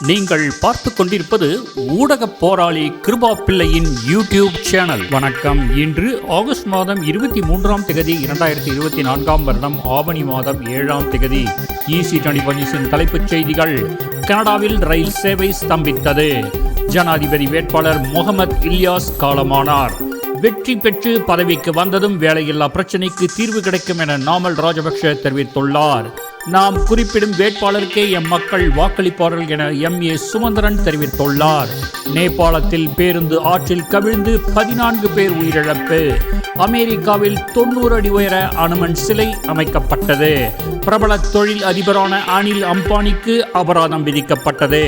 நீங்கள் பார்த்து கொண்டிருப்பது ஊடக போராளி கிருபா பிள்ளையின் யூடியூப் சேனல். வணக்கம். இன்று ஆகஸ்ட் மாதம் இருபத்தி மூன்றாம் திகதி இரண்டாயிரத்தி இருபத்தி நான்காம் வருடம் ஆவணி மாதம் ஏழாம் திகதி. டனி டனிபனிஸின் தலைப்புச் செய்திகள். கனடாவில் ரயில் சேவை ஸ்தம்பித்தது. ஜனாதிபதி வேட்பாளர் முகமது இல்யாஸ் காலமானார். வெற்றி பெற்று பதவிக்கு வந்ததும் வேலையில்லா பிரச்சினைக்கு தீர்வு கிடைக்கும் என நாமல் ராஜபக்ஷ தெரிவித்துள்ளார். நாம் குறிப்பிடும் வேட்பாளருக்கே எம் மக்கள் வாக்களிப்பார்கள் என எம் ஏ சுமந்திரன் தெரிவித்துள்ளார். நேபாளத்தில் பேருந்து ஆற்றில் கவிழ்ந்து பதினான்கு பேர் உயிரிழப்பு. அமெரிக்காவில் தொண்ணூறு அடி உயர அனுமன் சிலை அமைக்கப்பட்டது. பிரபல தொழில் அதிபரான அனில் அம்பானிக்கு அபராதம் விதிக்கப்பட்டது.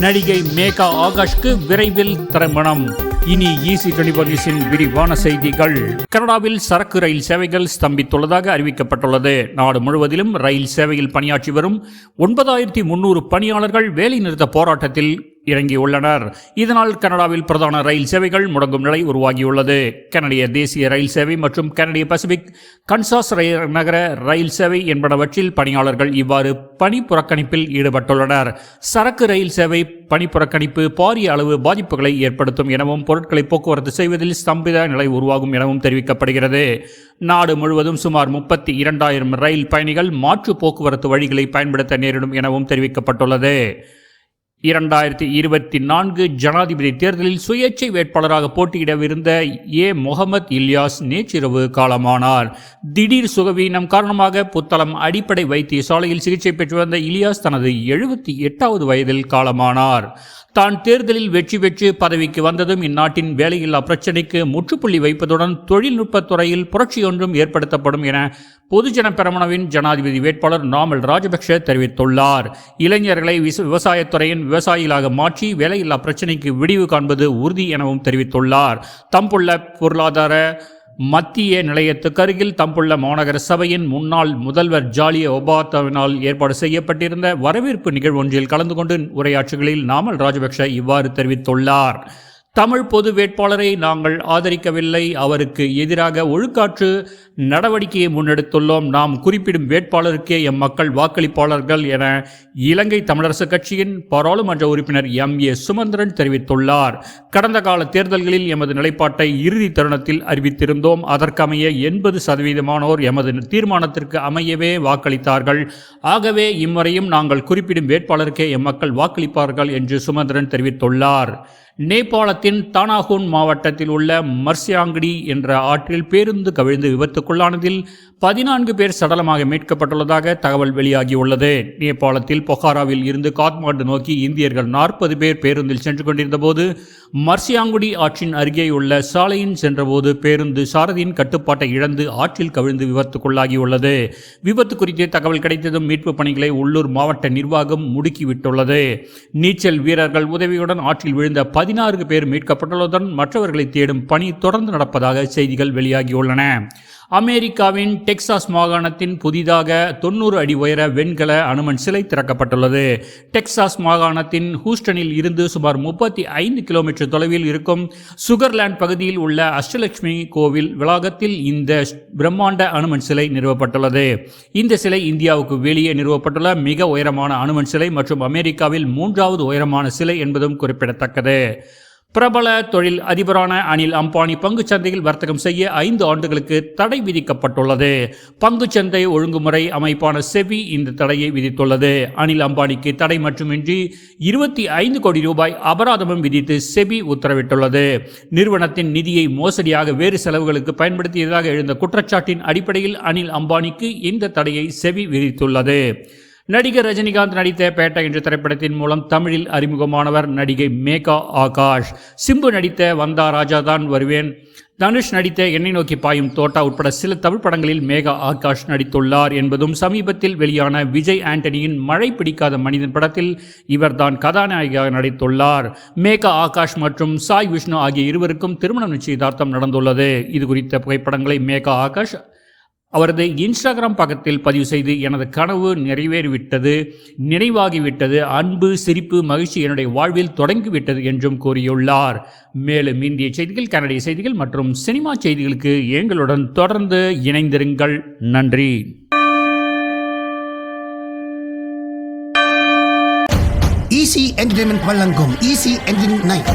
நடிகை மேகா ஆகாஷ்க்கு விரைவில் திருமணம். இனி ஈசி டெலிவரிஸின் விரிவான செய்திகள். கனடாவில் சரக்கு ரயில் சேவைகள் ஸ்தம்பித்துள்ளதாக அறிவிக்கப்பட்டுள்ளது. நாடு முழுவதிலும் ரயில் சேவையில் பணியாற்றி வரும் ஒன்பதாயிரத்தி முன்னூறு பணியாளர்கள் வேலைநிறுத்த போராட்டத்தில் இறங்கியுள்ளனர். இதனால் கனடாவில் பிரதான ரயில் சேவைகள் முடங்கும் நிலை உருவாகியுள்ளது. கனடிய தேசிய ரயில் சேவை மற்றும் கனடிய பசிபிக் கன்சாஸ் ரயில் நகர ரயில் சேவை என்பனவற்றில் பணியாளர்கள் இவ்வாறு பணி புறக்கணிப்பில் ஈடுபட்டுள்ளனர். சரக்கு ரயில் சேவை பணி புறக்கணிப்பு பாரிய அளவு பாதிப்புகளை ஏற்படுத்தும் எனவும் பொருட்களை போக்குவரத்து செய்வதில் ஸ்தம்பித நிலை உருவாகும் எனவும் தெரிவிக்கப்படுகிறது. நாடு முழுவதும் சுமார் முப்பத்தி இரண்டாயிரம் ரயில் பயணிகள் மாற்று போக்குவரத்து வழிகளை பயன்படுத்த நேரிடும் எனவும் தெரிவிக்கப்பட்டுள்ளது. இரண்டாயிரத்தி இருபத்தி நான்கு ஜனாதிபதி தேர்தலில் சுயேட்சை வேட்பாளராக போட்டியிடவிருந்த ஏ முகமது இல்யாஸ் நேற்றிரவு காலமானார். திடீர் சுகவீனம் காரணமாக புத்தளம் அடிப்படை வைத்தியசாலையில் சிகிச்சை பெற்று வந்த இலியாஸ் தனது எழுபத்தி எட்டாவது வயதில் காலமானார். தான் தேர்தலில் வெற்றி பெற்று பதவிக்கு வந்ததும் இந்நாட்டின் வேலையில்லா பிரச்சினைக்கு முற்றுப்புள்ளி வைப்பதுடன் தொழில்நுட்பத் துறையில் புரட்சியொன்றும் ஏற்படுத்தப்படும் என பொதுஜன பெரமுனவின் ஜனாதிபதி வேட்பாளர் நாமல் ராஜபக்ஷ தெரிவித்துள்ளார். இளைஞர்களை விவசாயத்துறையின் விவசாயிகளாக மாற்றி வேலையில்லா பிரச்சினைக்கு விடிவு காண்பது உறுதி எனவும் தெரிவித்துள்ளார். தம்புள்ள பொருளாதார மத்திய நிலையத்துக்கு அருகில் தம்புள்ள மாநகர சபையின் முன்னாள் முதல்வர் ஜாலிய ஒபாத்தாவினால் ஏற்பாடு செய்யப்பட்டிருந்த வரவேற்பு நிகழ்வு ஒன்றில் கலந்து கொண்டு உரையாற்றுகளில் நாமல் ராஜபக்ஷ இவ்வாறு தெரிவித்துள்ளார். தமிழ் பொது வேட்பாளரை நாங்கள் ஆதரிக்கவில்லை. அவருக்கு எதிராக ஒழுக்காற்று நடவடிக்கையை முன்னெடுத்துள்ளோம். நாம் குறிப்பிடும் வேட்பாளருக்கே எம் மக்கள் வாக்களிப்பாளர்கள் என இலங்கை தமிழரசு கட்சியின் பாராளுமன்ற உறுப்பினர் எம் ஏ சுமந்திரன் தெரிவித்துள்ளார். கடந்த கால தேர்தல்களில் எமது நிலைப்பாட்டை இறுதி தருணத்தில் அறிவித்திருந்தோம். அதற்கமைய எண்பது சதவீதமானோர் எமது தீர்மானத்திற்கு அமையவே வாக்களித்தார்கள். ஆகவே இம்முறையும் நாங்கள் குறிப்பிடும் வேட்பாளருக்கே எம் மக்கள் வாக்களிப்பார்கள் என்று சுமந்திரன் தெரிவித்துள்ளார். நேபாளத்தின் தானாகூன் மாவட்டத்தில் உள்ள மர்சியாங்கடி என்ற ஆற்றில் பேருந்து கவிழ்ந்து விபத்துக்குள்ளானதில் பதினான்கு பேர் சடலமாக மீட்கப்பட்டுள்ளதாக தகவல் வெளியாகியுள்ளது. நேபாளத்தில் பொகாராவில் இருந்து காத்மாண்டு நோக்கி இந்தியர்கள் நாற்பது பேர் பேருந்தில் சென்று கொண்டிருந்தபோது மர்சியாங்குடி ஆற்றின் அருகேயுள்ள சாலையின் சென்றபோது பேருந்து சாரதியின் கட்டுப்பாட்டை இழந்து ஆற்றில் கவிழ்ந்து விபத்துக்குள்ளாகியுள்ளது. விபத்து குறித்து தகவல் கிடைத்ததும் மீட்பு பணிகளை உள்ளூர் மாவட்ட நிர்வாகம் முடுக்கிவிட்டுள்ளது. நீச்சல் வீரர்கள் உதவியுடன் ஆற்றில் விழுந்த பதினாறு பேர் மீட்கப்பட்டுள்ளதுடன் மற்றவர்களை தேடும் பணி தொடர்ந்து நடப்பதாக செய்திகள் வெளியாகியுள்ளன. அமெரிக்காவின் டெக்சாஸ் மாகாணத்தின் புதிதாக தொண்ணூறு அடி உயர வெண்கல அனுமன் சிலை திறக்கப்பட்டுள்ளது. டெக்சாஸ் மாகாணத்தின் ஹூஸ்டனில் இருந்து சுமார் முப்பத்தி ஐந்து கிலோமீட்டர் தொலைவில் இருக்கும் சுகர்லாண்ட் பகுதியில் உள்ள அஷ்டலட்சுமி கோவில் வளாகத்தில் இந்த பிரம்மாண்ட அனுமன் சிலை நிறுவப்பட்டுள்ளது. இந்த சிலை இந்தியாவுக்கு வெளியே நிறுவப்பட்டுள்ள மிக உயரமான அனுமன் சிலை மற்றும் அமெரிக்காவில் மூன்றாவது உயரமான சிலை என்பதும் குறிப்பிடத்தக்கது. பிரபல தொழில் அதிபரான அனில் அம்பானி பங்குச் சந்தையில் வர்த்தகம் செய்ய ஐந்து ஆண்டுகளுக்கு தடை விதிக்கப்பட்டுள்ளது. பங்குச் சந்தை ஒழுங்குமுறை அமைப்பான செவி இந்த தடையை விதித்துள்ளது. அனில் அம்பானிக்கு தடை மட்டுமின்றி இருபத்தி ஐந்து கோடி ரூபாய் அபராதமும் விதித்து செபி உத்தரவிட்டுள்ளது. நிறுவனத்தின் நிதியை மோசடியாக வேறு செலவுகளுக்கு பயன்படுத்தியதாக எழுந்த குற்றச்சாட்டின் அடிப்படையில் அனில் அம்பானிக்கு இந்த தடையை செவி விதித்துள்ளது. நடிகர் ரஜினிகாந்த் நடித்த பேட்டை என்ற திரைப்படத்தின் மூலம் தமிழில் அறிமுகமானவர் நடிகை மேகா ஆகாஷ். சிம்பு நடித்த வந்தா ராஜா தான் வருவேன். தனுஷ் நடித்த என்னை நோக்கி பாயும் தோட்டா உட்பட சில தமிழ் படங்களில் மேகா ஆகாஷ் நடித்துள்ளார் என்பதும் சமீபத்தில் வெளியான விஜய் ஆண்டனியின் மழை பிடிக்காத மனிதன் படத்தில் இவர்தான் கதாநாயகியாக நடித்துள்ளார். மேகா ஆகாஷ் மற்றும் சாய் விஷ்ணு ஆகிய இருவருக்கும் திருமண நிச்சயதார்த்தம் நடந்துள்ளது. இது குறித்த புகைப்படங்களை மேகா ஆகாஷ் அவரது இன்ஸ்டாகிராம் பக்கத்தில் பதிவு செய்து எனது கனவு நிறைவேறிவிட்டது நினைவாகிவிட்டது அன்பு சிரிப்பு மகிழ்ச்சி என்னுடைய வாழ்வில் தொடங்கிவிட்டது என்றும் கூறியுள்ளார். மேலும் இந்திய செய்திகள் கனடிய செய்திகள் மற்றும் சினிமா செய்திகளுக்கு எங்களுடன் தொடர்ந்து இணைந்திருங்கள். நன்றி. ஈசி என்டர்டைன்மெண்ட் வழங்கும் ஈசி என்ஜின் நைட்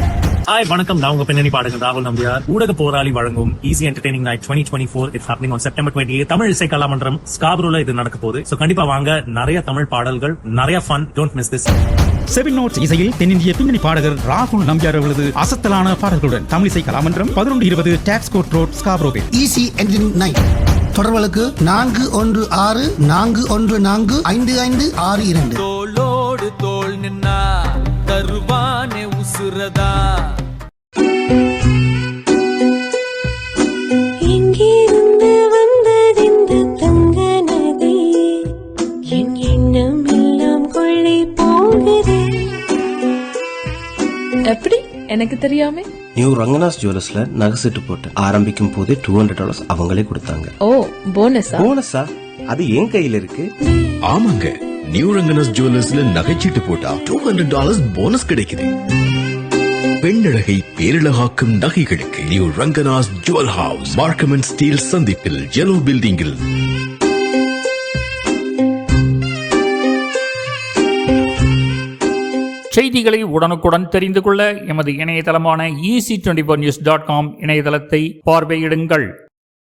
ஹாய் வணக்கம். நான் உங்க பின்னணி பாடகர் ராகுல் நம்பியார். ஊடக போராளி வழங்கும் easy entertaining night twenty twenty four it's happening on September twenty Tamil Isai Kalamandram ஸ்காப்ரோல இது நடக்க போகுது. சோ கண்டிப்பா வாங்க. நிறைய தமிழ் பாடல்கள் நிறைய fun don't miss this seven notes இசையில் தென்னிந்திய பின்னணி பாடகர் ராகுல் நம்பியார் அவர்களது அசத்தலான பாடல்களுடன் தமிழிசை கலாமன்றம் பதினொன்று இருபது டாக்ஸ் கோட் ரோட் ஸ்காப்ரோவில் ஈசி என்ஜின் நைட் தொடர்புகளுக்கு நான்கு ஒன்று ஆறு நான்கு ஒன்று நான்கு ஐந்து ஐந்து ஆறு இரண்டு. தோளோடு தோள் நின்னா போகுதே. எப்படி? எனக்கு தெரியாம. நியூ ரங்கநாஸ் ஜுவல்லர்ஸ்ல நகை செட்டு போட்டேன் ஆரம்பிக்கும் போதே டூ ஹண்ட்ரட் டாலர்ஸ் அவங்களே கொடுத்தாங்க. ஓ போனஸா போனஸா அது என் கையில இருக்கு. ஆமாங்க நியூ ரங்கனஸ் ஜுவல்லர்ஸ்ல நகைச்சீட்டு போட்டா டூ ஹண்ட்ரட் டாலர்ஸ் போனஸ் கிடைக்குது. பெண்ணழகை பேரழகாக்கும் நகைகளுக்கு new Rangana's jewel house Markham and Steeles சந்திப்பில் ஜெலோ பில்டிங்கில் செய்திகளை உடனுக்குடன் தெரிந்து கொள்ள எமது இணையதளமான easy twenty four news dot com இணையதளத்தை பார்வையிடுங்கள்.